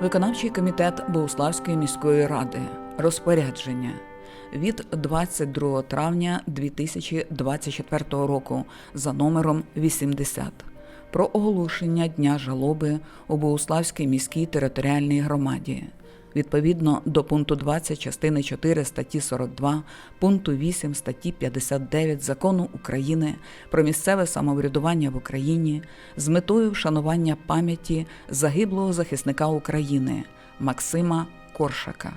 Виконавчий комітет Богуславської міської ради. Розпорядження від 22 травня 2024 року за номером 80 про оголошення Дня жалоби у Богуславській міській територіальній громаді. Відповідно до пункту 20 частини 4 статті 42, пункту 8 статті 59 Закону України про місцеве самоврядування в Україні з метою вшанування пам'яті загиблого захисника України Максима Коршака.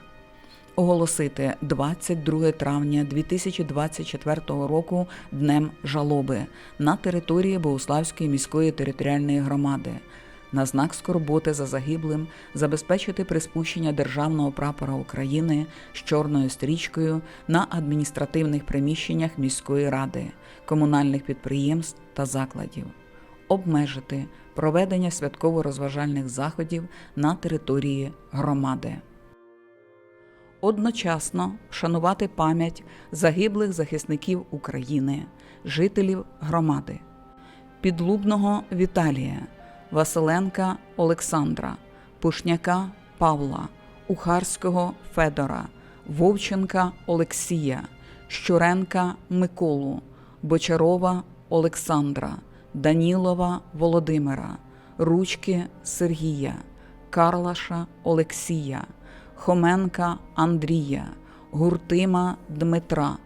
Оголосити 22 травня 2024 року Днем жалоби на території Богуславської міської територіальної громади на знак скорботи за загиблим забезпечити приспущення державного прапора України з чорною стрічкою на адміністративних приміщеннях міської ради, комунальних підприємств та закладів, обмежити проведення святково-розважальних заходів на території громади. Одночасно вшанувати пам'ять загиблих захисників України, жителів громади, підлубного Віталія. Василенка Олександра, Пушняка Павла, Ухарського Федора, Вовченка Олексія, Щуренка Миколу, Бочарова Олександра, Данілова Володимира, Ручки Сергія, Карлаша Олексія, Хоменка Андрія, Гуртима Дмитра,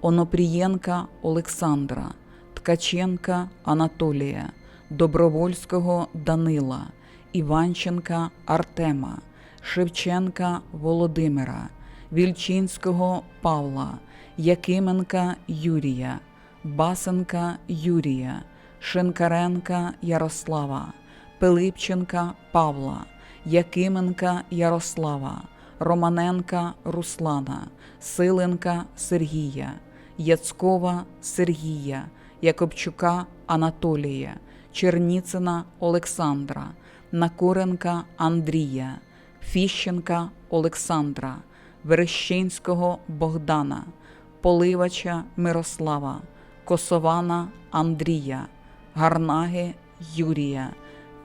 Онопрієнка Олександра, Ткаченка Анатолія. Добровольського Данила, Іванченка Артема, Шевченка Володимира, Вільчинського Павла, Якименка Юрія, Басенка Юрія, Шинкаренка Ярослава, Пилипченка Павла, Якименка Ярослава, Романенка Руслана, Силенка Сергія, Яцкова Сергія, Якобчука Анатолія. Черніцина Олександра, Накуренка Андрія, Фіщенка Олександра, Верещинського Богдана, Поливача Мирослава, Косована Андрія, Гарнаги Юрія,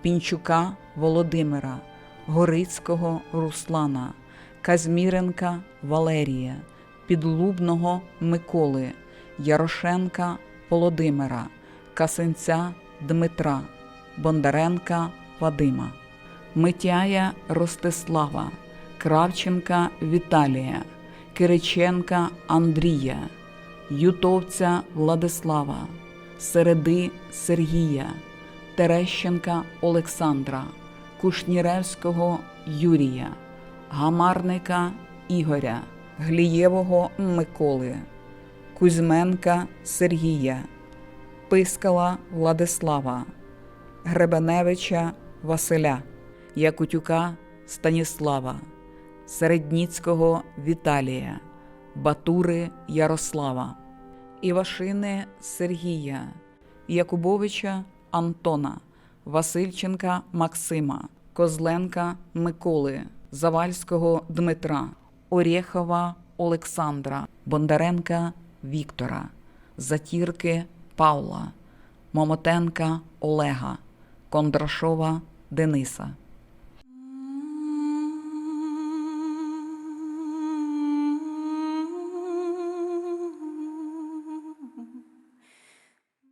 Пінчука Володимира, Горицького Руслана, Казміренка Валерія, Підлубного Миколи, Ярошенка Володимира, Касенця Дмитра, Бондаренка Вадима, Митяя Ростислава, Кравченка Віталія, Кириченка Андрія, Ютовця Владислава, Середи Сергія, Терещенка Олександра, Кушніревського Юрія, Гамарника Ігоря, Глієвого Миколи, Кузьменка Сергія. Пискала Владислава, Гребеневича Василя, Якутюка Станіслава, Середніцького Віталія, Батури Ярослава, Івашини Сергія, Якубовича Антона, Васильченка Максима, Козленка Миколи, Завальського Дмитра, Орєхова Олександра, Бондаренка Віктора, Затірки Павла, Момотенка Олега, Кондрашова Дениса.